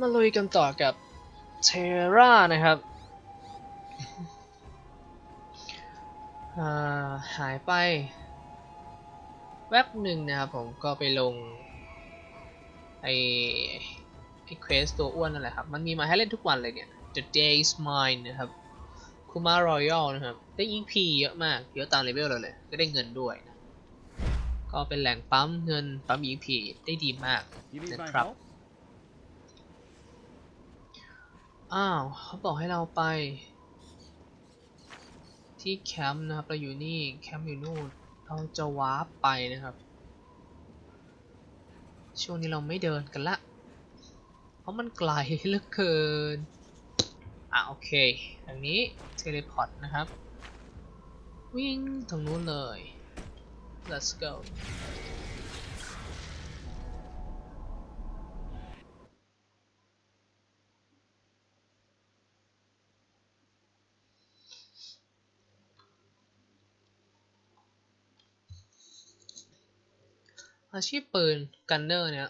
มาลุยกันต่อกับเทรานะครับอ่าหายไป แวบหนึ่งนะครับผมก็ไปลง ไอไอเควสตัวอ้วนนั่นแหละครับ มันมีมาให้เล่นทุกวันเลยเนี่ย The Day's Mine นะครับคูมารอยัลนะครับ ได้ EP เยอะมาก เยอะตามเลเวลเราเลย ก็ได้เงินด้วยนะ ก็เป็นแหล่งปั๊มเงินปั๊ม EP ได้ดีมาก You need my Then crap. help? อ้าวเขาบอกให้เราไป ที่แคมป์นะครับ เราอยู่นี่แคมป์อยู่นู่นเราจะวาร์ปไปนะครับ ช่วงนี้เราไม่เดินกันละ เพราะมันไกลเหลือเกิน อะโอเคทางนี้เทเลพอร์ตนะครับ วิ่งตรงนู้นเลย let's go อาชีพปืนกันเนอร์เนี่ย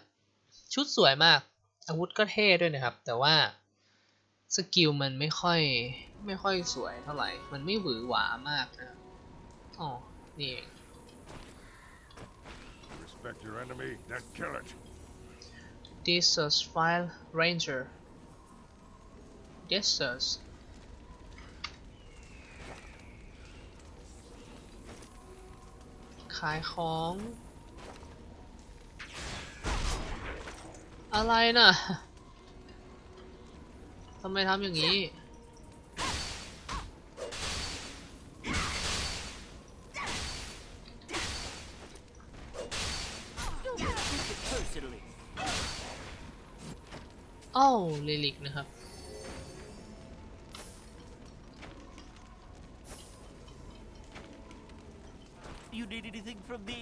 ชุดสวยมาก อาวุธก็เท่ด้วยนะครับ แต่ว่าสกิลมันไม่ค่อยไม่ค่อยสวยเท่าไหร่ มันไม่หวือหวามากนะครับอ๋อ นี่เอง Respect your enemy, then kill it. This is File Ranger Yes sir ขายของ อะไรนะ่ะทำไมทำอย่างนี้เอ้าเลลิกนะครับ You need from me?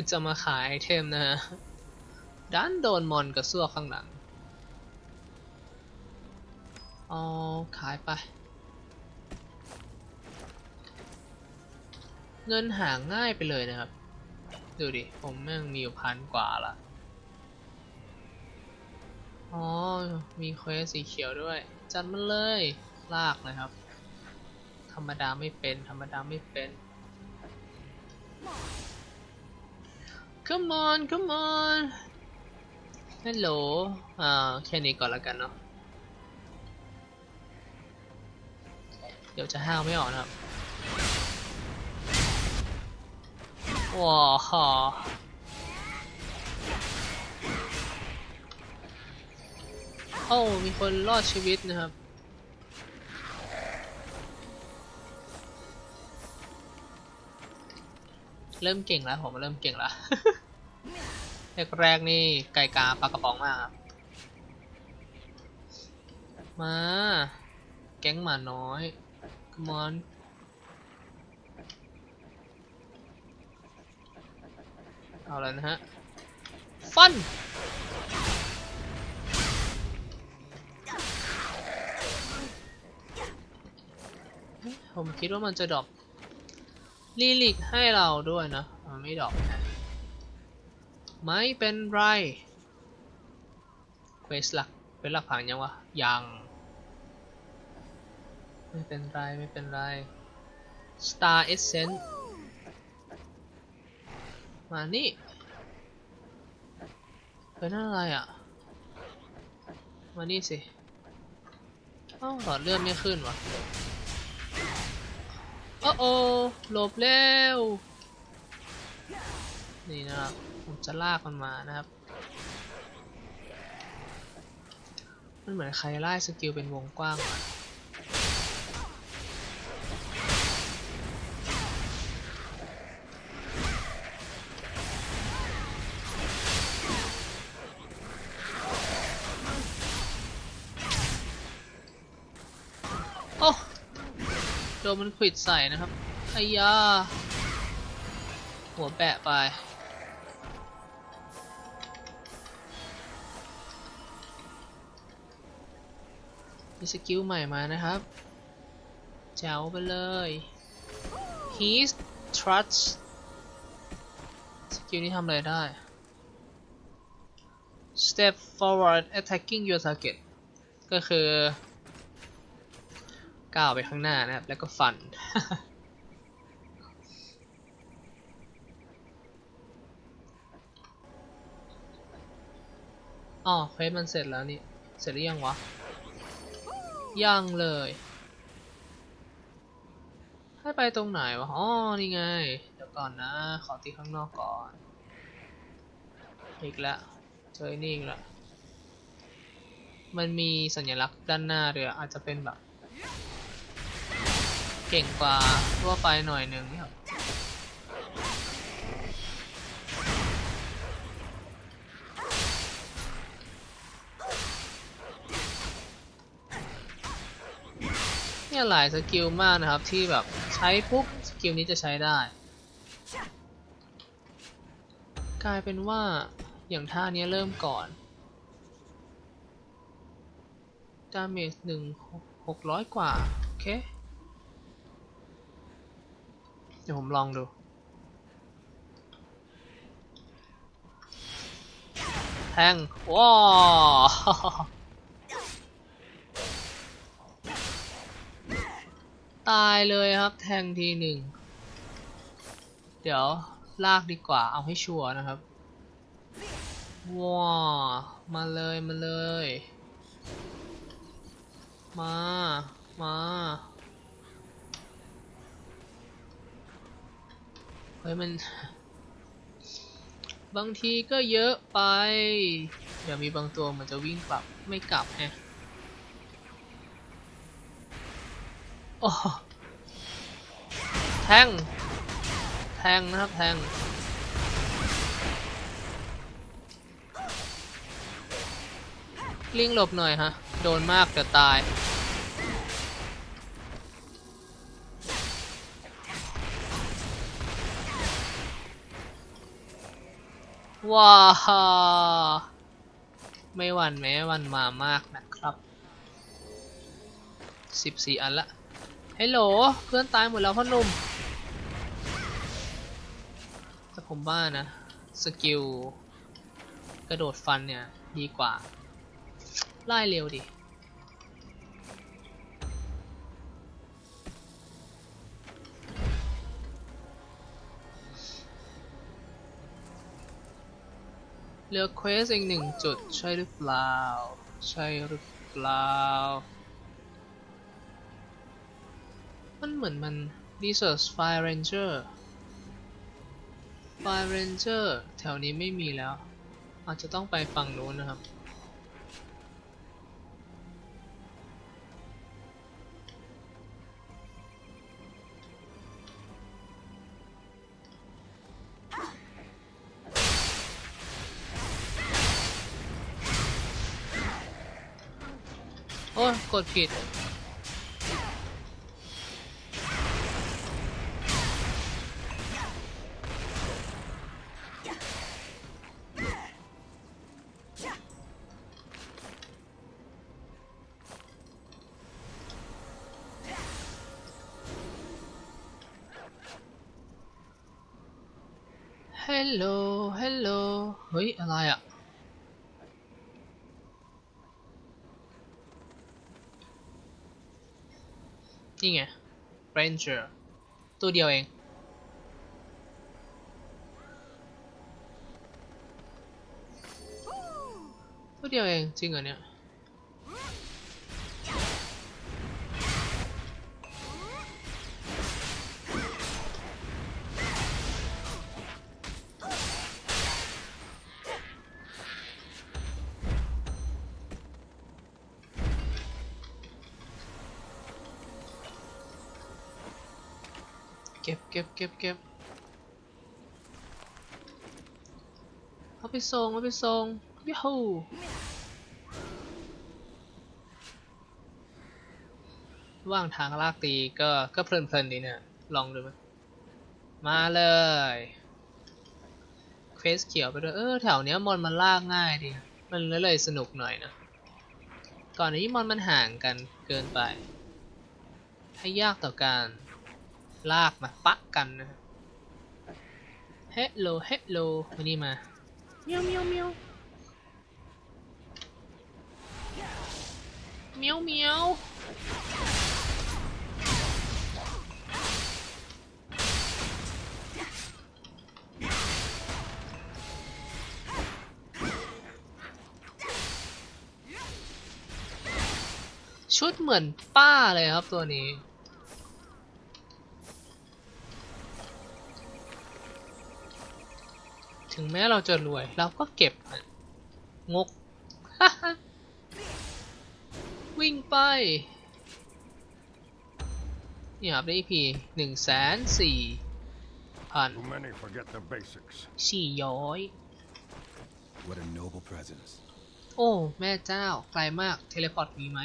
คือจะมาขายไอเทมนะฮะดันโดนมอนกระซวข้างหลังเอาขายไป เงินหาง่ายไปเลยนะครับ ดูดิ ผมแม่งมีอยู่พันกว่าละอ๋อ มีเควสสีเขียวด้วย จัดมันเลย ลากนะครับ ธรรมดาไม่เป็น ธรรมดาไม่เป็น Come on come on Hello อ่าแค่นี้ก่อนแล้วกันเนาะ เดี๋ยวจะห้าวไม่ออกนะครับ ว้าวโอ้มีคนรอดชีวิตนะครับ เริ่มเก่งแล้วผมเริ่มเก่งแล้วแรกๆนี่ไก่กาปลากระป๋องมากครับมา แก๊งหมาน้อย come on เอาแล้วนะฮะ ฟัน ผมคิดว่ามันจะดรอป ลีลิกให้เราด้วยนะมันไม่ดอปนะไม่เป็นไรเควสหลักเป็นหลักผ่านยังวะ ยัง ไม่เป็นไร ไม่เป็นไร Star Essence มานี่เป็นอะไรอะ มานี่สิเอ้าหลอดเลือดไม่ขึ้นวะ โอ้หลบเร็ว นี่นะครับผมจะลากมันมานะครับ มันเหมือนใครไล่สกิลเป็นวงกว้างมา นมันขิดใส่นะครับไอ้ยาหัวแปะไปมีสกิลใหม่มานะครับแจ๋วไปเลย He's trust สกิลนี้ทำอะไรได้ step forward attacking your target ก็คือ ก้าวไปข้างหน้านะครับ แล้วก็ฟัน อ๋อเควสมันเสร็จแล้วนี่ เสร็จหรือยังวะ ยังเลย ให้ไปตรงไหนวะ อ๋อ นี่ไง เดี๋ยวก่อนนะ ขอตีข้างนอกก่อน อีกแล้วเจอนี่อีกแล้วมันมีสัญลักษณ์ด้านหน้าเรืออาจจะเป็นแบบ เก่งกว่าทั่วไปหน่อยหนึ่งเนี่ยครับเนี่ยหลายสกิลมากนะครับที่แบบใช้ปุ๊บสกิลนี้จะใช้ได้ กลายเป็นว่าอย่างท่าเนี้ยเริ่มก่อนดาเมจหนึ่งหกร้อยกว่า โอเค ดี๋ยวผมลองดูแทงว้าวตายเลยครับ แทงทีหนึ่ง เดี๋ยวลากดีกว่าเอาให้ชัวร์นะครับว้าวมาเลยมาเลย มา มา เฮ้ยมัน บางทีก็เยอะไป เดี๋ยวมีบางตัวมันจะวิ่งกลับไม่กลับแฮะโอ้แทง แทงนะครับแทงลิงหลบหน่อยฮะ โดนมากเดี๋ยวตาย ว้าไม่หวั่นแม้วันมามากนะครับ14อันละฮัลโหลเพื่อนตายหมดแล้วพ่อหนุ่มแต่ผมว่านะ สกิล กระโดดฟันเนี่ย ดีกว่า ไล่เร็วดิ เหลือเควสอีกหนึ่งจุดใช่หรือเปล่า ใช่หรือเปล่า มันเหมือนมัน Research Fire Ranger Fire Ranger แถวนี้ไม่มีแล้ว อาจจะต้องไปฝั่งนู้นนะครับ อ้ยกดผิดฮัลโหลฮัลโหลเฮ้ยอะไรอะ นี่ไง Ranger ตัวเดียวเอง ตัวเดียวเอง จริงเหรอเนี่ย ก็บเก็บเก็บเก็บเอาไปส่งเอาไปส่งยูฮูว่างทางลากตีก็ก็เพลินเพลินดีเนี่ย ลองดูไหมมาเลยเควสเขียวไปด้วย เออ แถวเนี้ยมอนมันลากง่ายดี มันเลยเลยสนุกหน่อยนะ ก่อนนี้มอนมันห่างกันเกินไป ให้ยากต่อการ ลากมาปะกันนะฮะเฮลโลเฮลโลมานี่มาเมียวเมียวเมียวเมียวเมียวชุดเหมือนป้าเลยครับตัวนี้ ถึงแม้เราจะรวย เราก็เก็บมันงก วิ่งไป นี่ครับได้ EP หนึ่งแสนสี่พัน Too many forget the basics. สี่ย้อย What a noble presence. โอ้ แม่เจ้า ไกลมาก เทเลพอร์ตมีไหม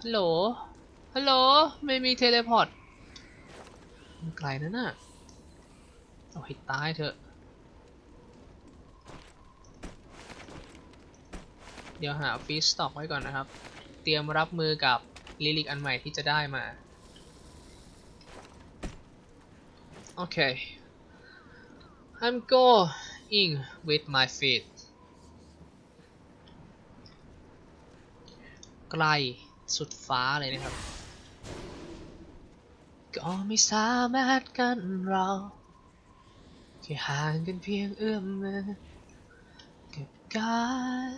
ฮัลโหล ฮัลโหล ไม่มีเทเลพอร์ต มันไกลนะน่ะ เอาให้ตายเถอะ เดี๋ยวหาฟีสต็อกไว้ก่อนนะครับ เตรียมรับมือกับลิลิกอันใหม่ที่จะได้มา โอเค I'm going with my feet ไกลสุดฟ้าเลยนะครับ ก็ไม่สามารถกันเรา แค่ห่างกันเพียงเอื้อมมือกับการ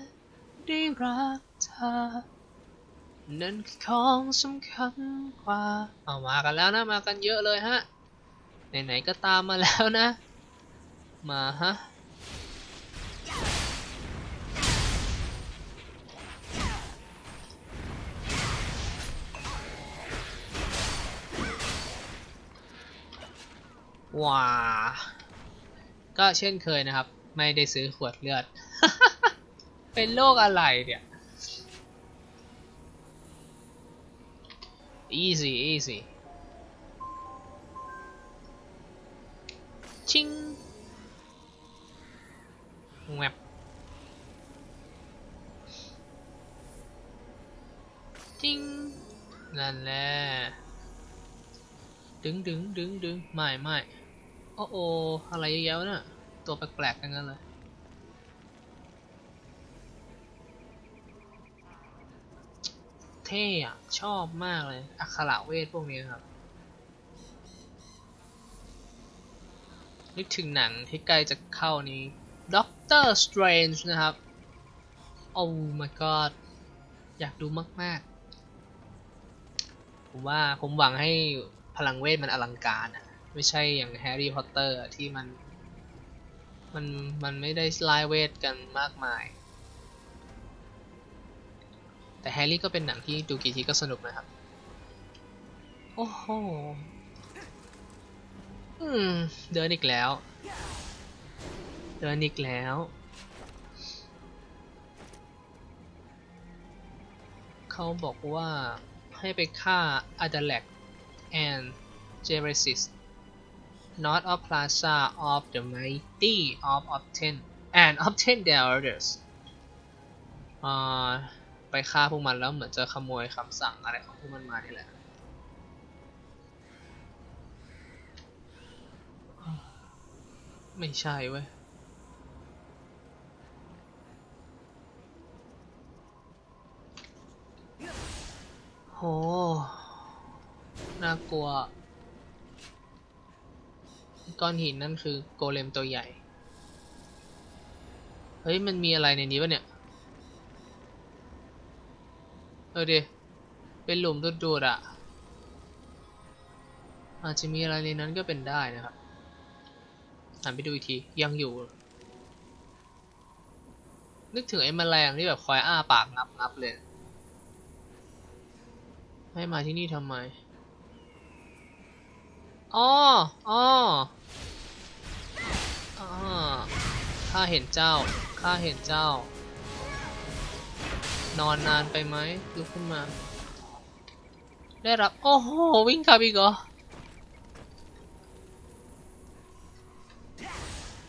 ได้รักเธอ นั่นคือของสำคัญกว่า เอามากันแล้วนะ มากันเยอะเลยฮะ ไหนๆก็ตามมาแล้วนะ มาฮะว้า ก็เช่นเคยนะครับ ไม่ได้ซื้อขวดเลือด เป็นโรคอะไรเนี่ย easy easy ชิงแวบจิงนั่นแหละดึงดึงดึงดึงไม่ไม่ โอ้โออะไรเยอะแยะวะเนี่ยตัวแปลกๆกันนั้นเลยเท่อะชอบมากเลยอักขระเวทพวกนี้ครับ นึกถึงหนังที่ใกล้จะเข้านี้ Doctor Strange นะครับ โอ้ my god อยากดูมาก ๆ ผมว่าผมหวังให้พลังเวทมันอลังการอะ ไม่ใช่อย่างแฮร์รี่พอตเตอร์ที่มัน มันมันไม่ได้ไล่เวทกันมากมาย แต่แฮร์รี่ก็เป็นหนังที่ดูกี่ทีก็สนุกนะครับ โอ้โหอืม เดินอีกแล้ว เดินอีกแล้วเขาบอกว่าให้ไปฆ่า a d a l e c and Geresis not of Plaza of the Mighty of Obtain and obtain their orders อ่าไปฆ่าพวกมันแล้วเหมือนจะขโมยคำสั่งอะไรของพวกมันมานี่แหละไม่ใช่เว้ยโหน่ากลัว ก้อนหินนั่นคือโกเลมตัวใหญ่ เฮ้ย มันมีอะไรในนี้ปะเนี่ย เออเดเป็นหลุมดูดๆอะ อาจจะมีอะไรในนั้นก็เป็นได้นะครับหันไปดูอีกที ยังอยู่ นึกถึงไอ้แมลงที่แบบคอยอ้าปากงับงับเลย ให้มาที่นี่ทำไมอ๋ออ๋อ ข้าเห็นเจ้า ข้าเห็นเจ้า นอนนานไปไหมลุกขึ้นมา ได้รับ โอ้โห วิ่งกลับอีกเหรอ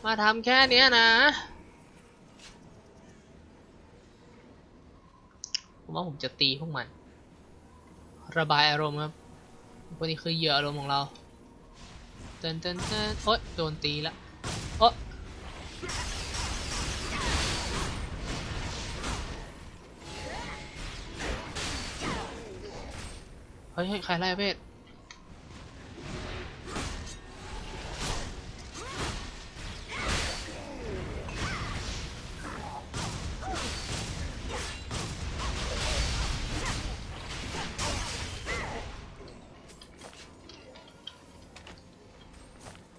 มาทำแค่นี้นะ ผมว่าผมจะตีพวกมัน ระบายอารมณ์ครับพวกนี้คือเหยื่ออารมณ์ของเราเต้นเต้นเต้นโอ๊ยโดนตีละ เฮ้ยใครไล่เวท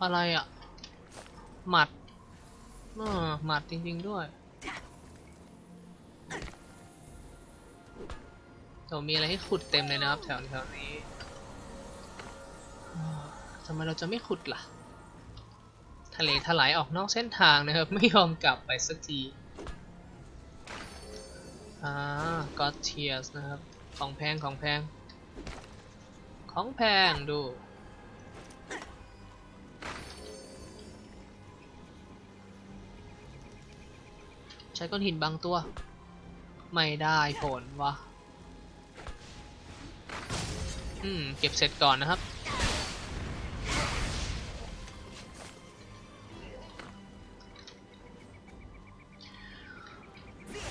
อะไรอะ หมัดเออหมัดจริง ๆ ด้วย เดี๋ยวมีอะไรให้ขุดเต็มเลยนะครับแถวแถวนี้ทำไมเราจะไม่ขุดล่ะ ทะเลถลายออกนอกเส้นทางนะครับ ไม่ยอมกลับไปสักที อ่า God Tears นะครับ ของแพงของแพง ของแพงดูใช้ก้อนหินบางตัว ไม่ได้ผลวะ อืม เก็บเสร็จก่อนนะครับ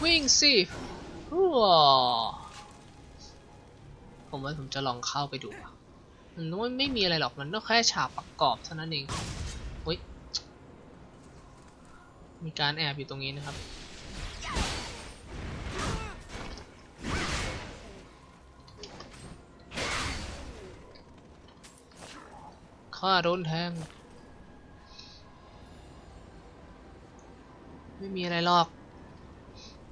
วิ่งสิว้าผมว่าผมจะลองเข้าไปดูมันไม่ไม่มีอะไรหรอกมันก็แค่ฉากประกอบเท่านั้นเองเฮ้ยมีการแอบอยู่ตรงนี้นะครับ ข้าโดนแทงไม่มีอะไรหรอก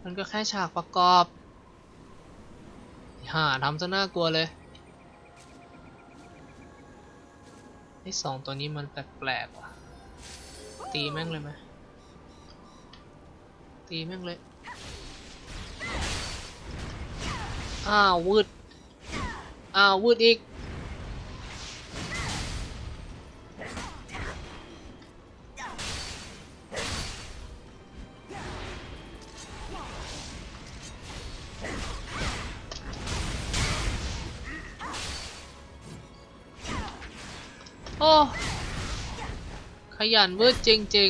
มันก็แค่ฉากประกอบฮ่าทำซะน่ากลัวเลย ไอ้สองตัวนี้มันแปลกๆว่ะ ตีแม่งเลยไหม ตีแม่งเลย อ้าววืด อ้าววืดอีก อ้ ขยันวืดจริง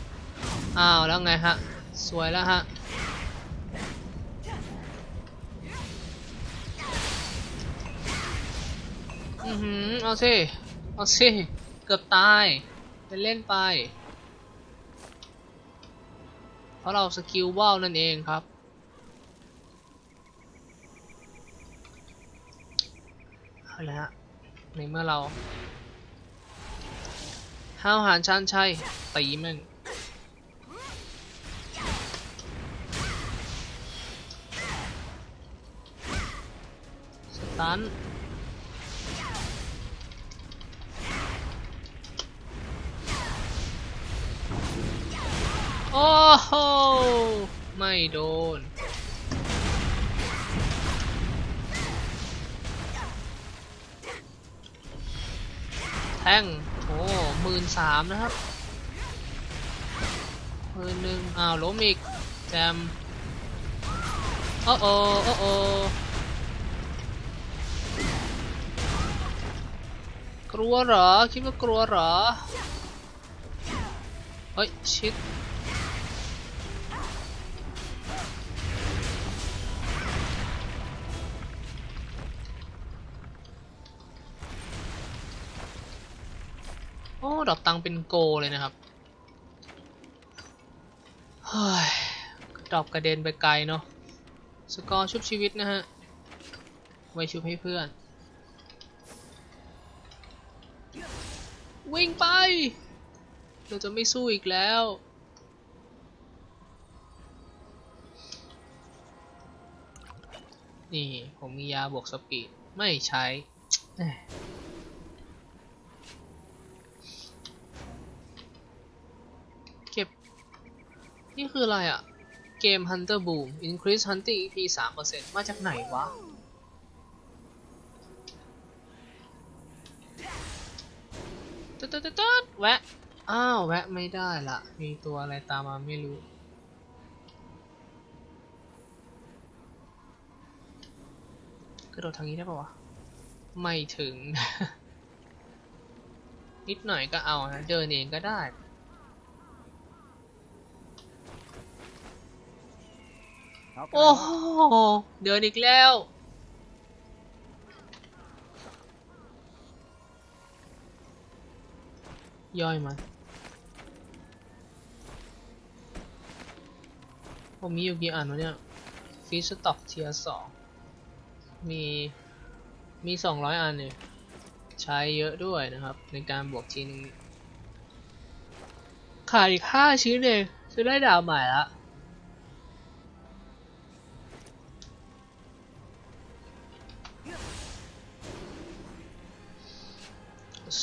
ๆ อ้าว แล้วไงฮะ สวยแล้วฮะ อือหือ เอาสิ เอาสิ เกือบตายไปเล่นไป เพราะเราสกิลว่าวนั่นเองครับเอาละฮะในเมื่อเรา ห้าวหารชานชัยตีม่งสตันโอ้โหไม่โดนแทง อ้หมื่นสามนะครับหมื่นหนึ่งอ้าวล้มอีกแจมโอ้โอโอ้โอกลัวเหรอ คิดว่ากลัวเหรอ เฮ้ย ชิด ดอกตังเป็นโกเลยนะครับเฮ้ยดอปกระเด็นไปไกลเนาะสกอร์ชุบชีวิตนะฮะ ไว้ชุบให้เพื่อน วิ่งไป เราจะไม่สู้อีกแล้วนี่ ผมมียาบวกสปีด ไม่ใช้เอ้ยเก็บ นี่คืออะไรอะเกม Hunter Boom Increase Hunting EP 3%มาจากไหนวะ ตึ๊ดตึ๊ดตึ๊ดแวะ อ้าว แวะไม่ได้ละ มีตัวอะไรตามมาไม่รู้ กระโดดทางนี้ได้ปะวะ ไม่ถึง นิดหน่อยก็เอาฮะเดินเองก็ได้ โอ้โหเดินอีกแล้ว ย่อยมันผมมีอยู่กี่อันวะเนี่ยฟีสต็อกเทียสองมีมีสองร้อยอันเนี่ยใช้เยอะด้วยนะครับ ในการบวกทีนึงขาดอีกห้าชิ้นเองจะได้ดาวใหม่ละ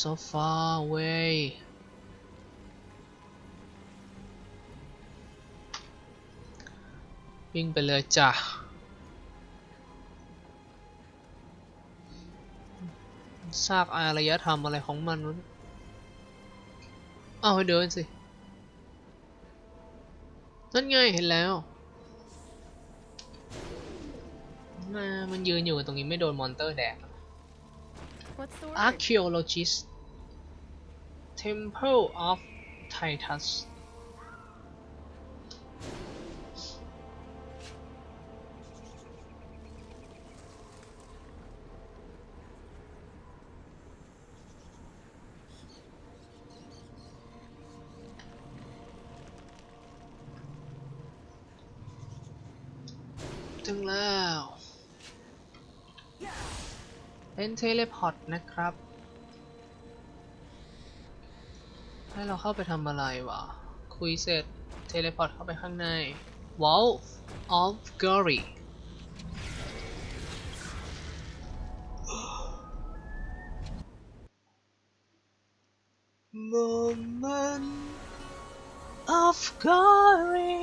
so far away วิ่งไปเลยจ้ะ ซากอารยธรรมอะไรของมันวะเนี่ยเอาให้เดินสิ นั่นไงเห็นแล้วมามันยืนอยู่ตรงนี้ไม่โดนมอนเตอร์แดก What's the word? Archaeologist Temple of Titus ถึงแล้วเป็นเทเลพอร์ตนะครับ ให้เราเข้าไปทำอะไรวะ คุยเสร็จ เทเลพอร์ตเข้าไปข้างใน Wall of Glory Moment of glory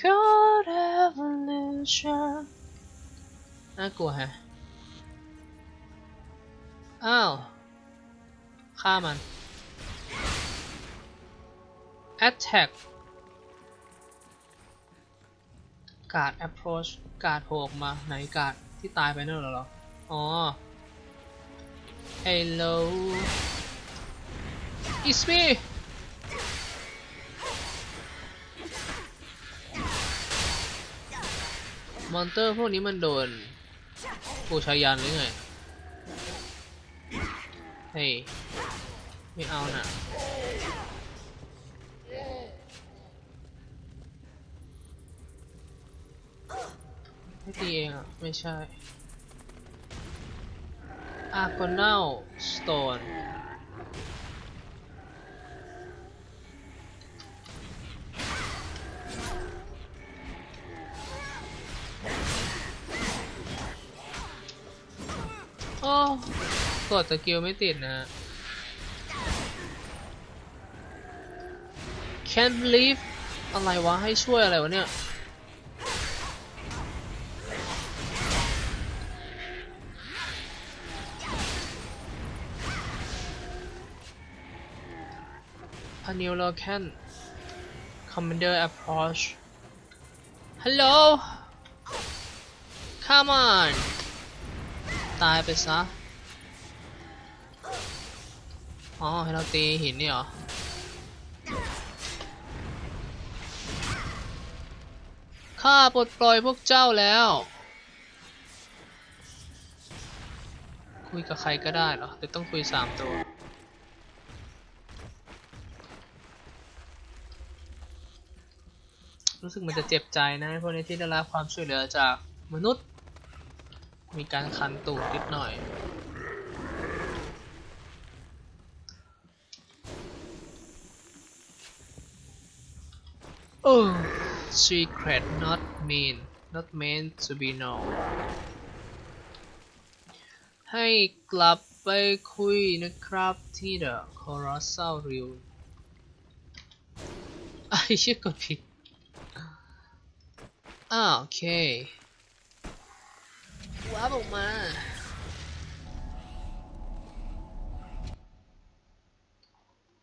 God evolution น่ากลัวแฮะ อ้าว ฆ่ามัน attack การ์ด approach การ์ดโผล่ออกมาไหนการ์ดที่ตายไปนั่นเหรอ อ๋อ hello it's me มอนเตอร์พวกนี้มันโดนปูชายันหรือไง เฮ้ย ไม่เอาน่ะไม่ตีเองอะ ไม่ใช่ Argonal Stone โอ้กดสกิลไม่ติดนะ Can't believe อะไรวะ ให้ช่วยอะไรวะเนี่ย A new locan Commander approach Hello Come on ตายไปซะ อ๋อ ให้เราตีหินนี่เหรอ ข้าปลดปล่อยพวกเจ้าแล้ว คุยกับใครก็ได้เหรอหรือต้องคุยสามตัว รู้สึกมันจะเจ็บใจนะพวกนี้ที่ได้รับความช่วยเหลือจากมนุษย์ มีการคันตูดนิดหน่อยโอ้ secret not mean not meant to be known ให้กลับไปคุยนะครับที่ The Colossal Rill ไอ้เชี่ยกดผิดอ่าโอเคว้าบออกมา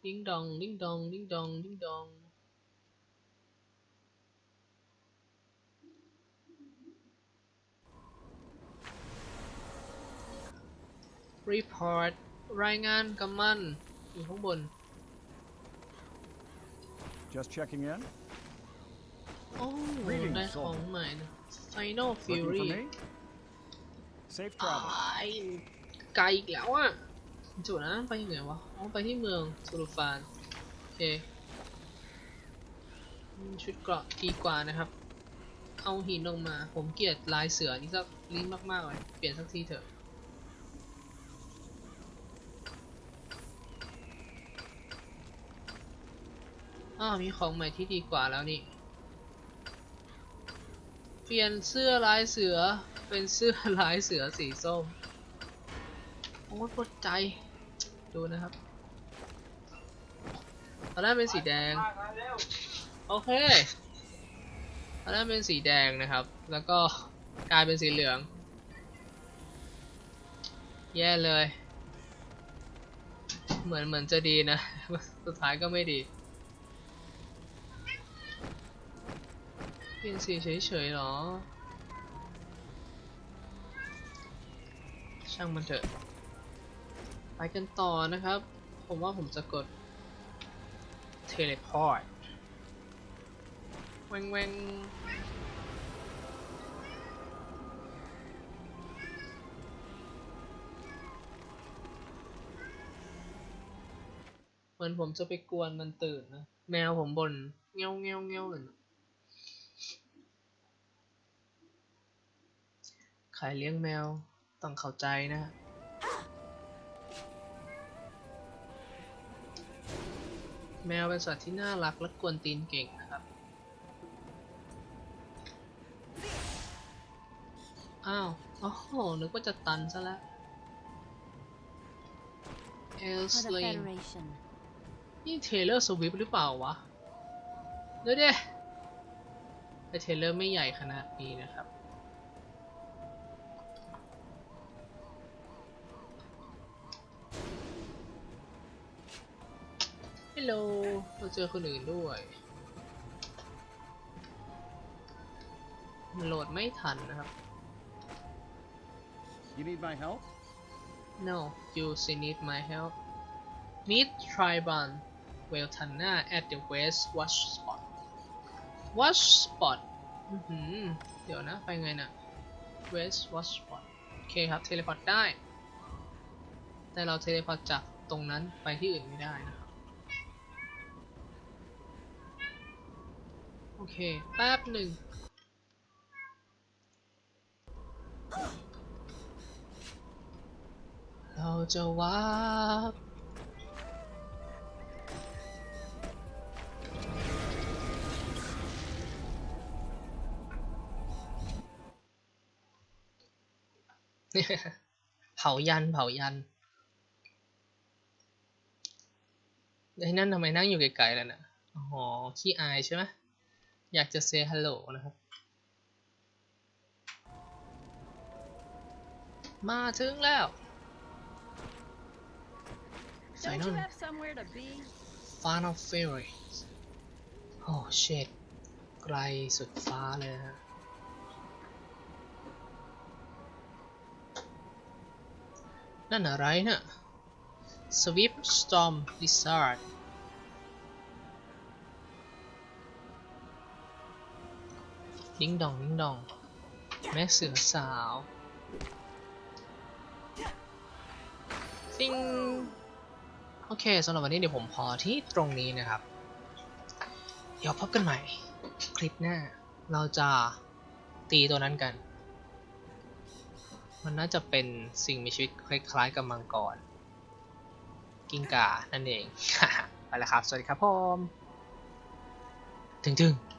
ดิ้งดอง ดิ้งดอง ดิ้งดอง ดิ้งดอง report รายงานกับมันอยู่ข้างบน Just checking in. โอ้ Greetings, ได้ของ soldier. ใหม่นะ Final Looking for Fury me? Safe อ้า travel. ยไกลอีกแล้วอะจุดนะไปยังไงวะอ๋อไปที่เมืองซูรุฟานโอเคอืมชุดเกราะดีกว่านะครับ เอาหินลงมา ผมเกลียดลายเสือนี่สักลิ้นมากๆเลยเปลี่ยนสักทีเถอะ อ้าว มีของใหม่ที่ดีกว่าแล้วนี่ เปลี่ยนเสื้อลายเสือ เป็นเสื้อลายเสือสีส้ม โอ้ยปวดใจ ดูนะครับ ตอนแรกเป็นสีแดง โอเค ตอนแรกเป็นสีแดงนะครับ แล้วก็กลายเป็นสีเหลือง แย่เลย เหมือนเหมือนจะดีนะ สุดท้ายก็ไม่ดี เปลี่ยนสีเฉยๆหรอ ช่างมันเถอะ ไปกันต่อนะครับ ผมว่าผมจะกด teleport แวงแวงเหมือนผมจะไปกวนมันตื่นนะ แมวผมบน่นเงี้ยวเงี้ยวเงี้ยวเลยนะ ใครเลี้ยงแมวต้องเข้าใจนะแมวเป็นสัตว์ที่น่ารักและกวนตีนเก่งนะครับ อ้าว โอ้โห นึกว่าจะตันซะแล้วเอลส the เลนนี่เทเลอร์สวิฟหรือเปล่าวะ เดี๋ยวเด้แต่เทเลอร์ไม่ใหญ่ขนาดนี้นะครับ โหลเราเจอคนอื่นด้วยมันโหลดไม่ทันนะครับ You need my help? No you still need my help Meet Triban Weltana at the West Watch Spot Watch Spot อื้อหือเดี๋ยวนะ ไปไงนะ West Watch Spot โอเคครับ เทเลพอร์ตได้ แต่เราเทเลพอร์ตจากตรงนั้นไปที่อื่นไม่ได้นะครับ โอ เค แป๊บหนึ่ง เราจะวาร์ปเผายันเผายันไอ้นั่นทำไมนั่งอยู่ไกลๆแล้วนะอ๋อขี้อายใช่ไหม อยากจะเซฮัลโหลนะครับ มาถึงแล้ว Don't you Final have somewhere to be? Final Fury โอ้ shit ไกลสุดฟ้าเลยนะฮะนั่นอะไรนะ่ะ Swift Storm Lizard ดิ้งดองดิ้งดอง แม่เสือสาวซิงโอเคสำหรับวันนี้เดี๋ยวผมพอที่ตรงนี้นะครับ เดี๋ยวพบกันใหม่ คลิปหน้า เราจะตีตัวนั้นกัน มันน่าจะเป็นสิ่งมีชีวิตคล้ายๆกับมังกร กิ้งกานั่นเอง ไปแล้วครับ สวัสดีครับผมถึงๆ